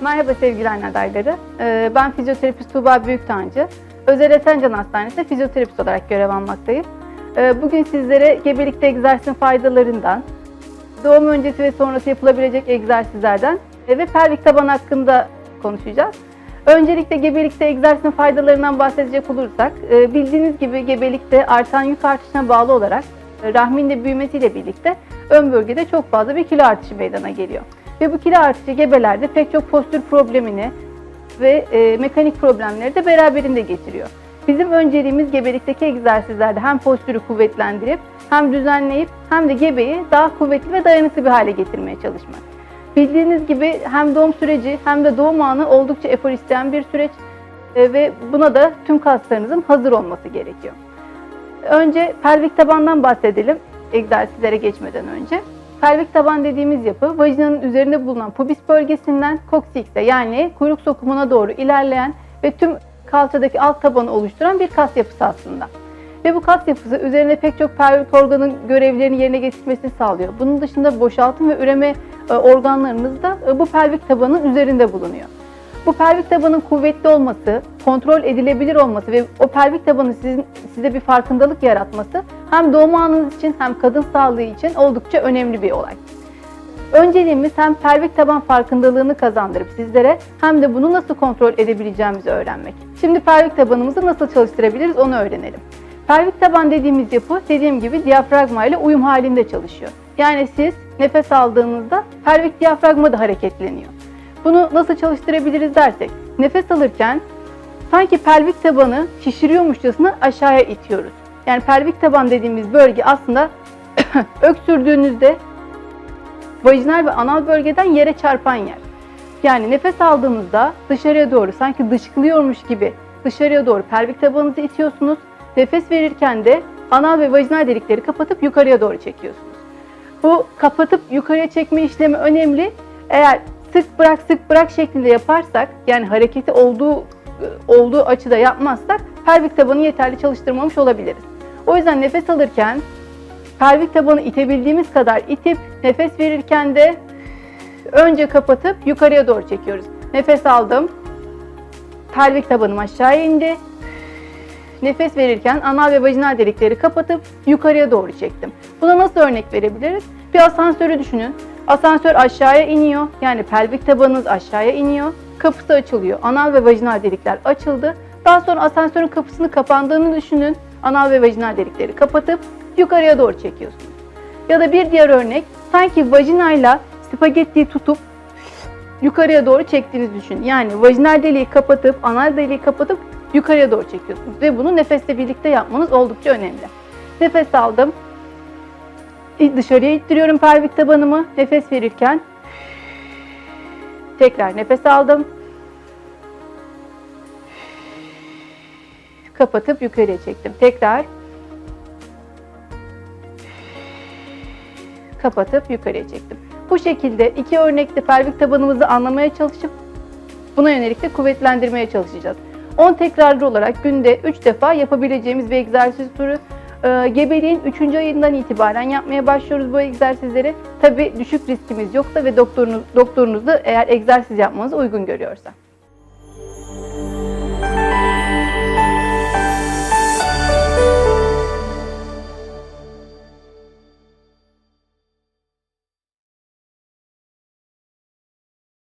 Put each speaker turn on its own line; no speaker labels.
Merhaba sevgili anne adayları. Ee, Ben fizyoterapist Tuğba Büyüktancı. Özel Esencan Hastanesi'nde fizyoterapist olarak görev almaktayım. Ee, Bugün sizlere gebelikte egzersizin faydalarından, doğum öncesi ve sonrası yapılabilecek egzersizlerden ve pelvik taban hakkında konuşacağız. Öncelikle gebelikte egzersizin faydalarından bahsedecek olursak, e, bildiğiniz gibi gebelikte artan yük artışına bağlı olarak e, rahmin de büyümesiyle birlikte ön bölgede çok fazla bir kilo artışı meydana geliyor. Ve bu kilo artışı gebelerde pek çok postür problemini ve e, mekanik problemleri de beraberinde getiriyor. Bizim önceliğimiz gebelikteki egzersizlerde hem postürü kuvvetlendirip hem düzenleyip hem de gebeyi daha kuvvetli ve dayanıklı bir hale getirmeye çalışmak. Bildiğiniz gibi hem doğum süreci hem de doğum anı oldukça efor isteyen bir süreç e, ve buna da tüm kaslarınızın hazır olması gerekiyor. Önce pelvik tabandan bahsedelim egzersizlere geçmeden önce. Pelvik taban dediğimiz yapı vajinanın üzerinde bulunan pubis bölgesinden koksiks'e yani kuyruk sokumuna doğru ilerleyen ve tüm kalçadaki alt tabanı oluşturan bir kas yapısı aslında. Ve bu kas yapısı üzerine pek çok pelvik organın görevlerini yerine getirmesini sağlıyor. Bunun dışında boşaltım ve üreme e, organlarımız da e, bu pelvik tabanın üzerinde bulunuyor. Bu pelvik tabanın kuvvetli olması, kontrol edilebilir olması ve o pelvik tabanın sizin, size bir farkındalık yaratması hem doğum anınız için hem kadın sağlığı için oldukça önemli bir olay. Önceliğimiz hem pelvik taban farkındalığını kazandırıp sizlere hem de bunu nasıl kontrol edebileceğimizi öğrenmek. Şimdi pelvik tabanımızı nasıl çalıştırabiliriz onu öğrenelim. Pelvik taban dediğimiz yapı dediğim gibi diyafragma ile uyum halinde çalışıyor. Yani siz nefes aldığınızda pelvik diyafragma da hareketleniyor. Bunu nasıl çalıştırabiliriz dersek, nefes alırken sanki pelvik tabanı şişiriyormuşçasına aşağıya itiyoruz. Yani pelvik taban dediğimiz bölge aslında öksürdüğünüzde vajinal ve anal bölgeden yere çarpan yer. Yani nefes aldığınızda dışarıya doğru sanki dışkılıyormuş gibi dışarıya doğru pelvik tabanınızı itiyorsunuz. Nefes verirken de anal ve vajinal delikleri kapatıp yukarıya doğru çekiyorsunuz. Bu kapatıp yukarıya çekme işlemi önemli. Eğer sık bırak sık bırak şeklinde yaparsak yani hareketi olduğu olduğu açıda yapmazsak pelvik tabanı yeterli çalıştırmamış olabiliriz. O yüzden nefes alırken pelvik tabanı itebildiğimiz kadar itip nefes verirken de önce kapatıp yukarıya doğru çekiyoruz. Nefes aldım. Pelvik tabanım aşağı indi. Nefes verirken anal ve vajinal delikleri kapatıp yukarıya doğru çektim. Buna nasıl örnek verebiliriz? Bir asansörü düşünün. Asansör aşağıya iniyor. Yani pelvik tabanınız aşağıya iniyor. Kapısı açılıyor. Anal ve vajinal delikler açıldı. Daha sonra asansörün kapısını kapandığını düşünün. Anal ve vajinal delikleri kapatıp yukarıya doğru çekiyorsunuz. Ya da bir diğer örnek sanki vajinayla spagettiyi tutup yukarıya doğru çektiğinizi düşünün. Yani vajinal deliği kapatıp anal deliği kapatıp yukarıya doğru çekiyorsunuz. Ve bunu nefesle birlikte yapmanız oldukça önemli. Nefes aldım. Dışarıya ittiriyorum pelvik tabanımı. Nefes verirken tekrar nefes aldım. Kapatıp yukarıya çektim. Tekrar kapatıp yukarıya çektim. Bu şekilde iki örnekte pelvik tabanımızı anlamaya çalışıp buna yönelik de kuvvetlendirmeye çalışacağız. 10 tekrarlı olarak günde 3 defa yapabileceğimiz bir egzersiz türü. Ee, gebeliğin 3. ayından itibaren yapmaya başlıyoruz bu egzersizleri. Tabi düşük riskimiz yoksa ve doktorunuz, doktorunuz da eğer egzersiz yapmanızı uygun görüyorsa.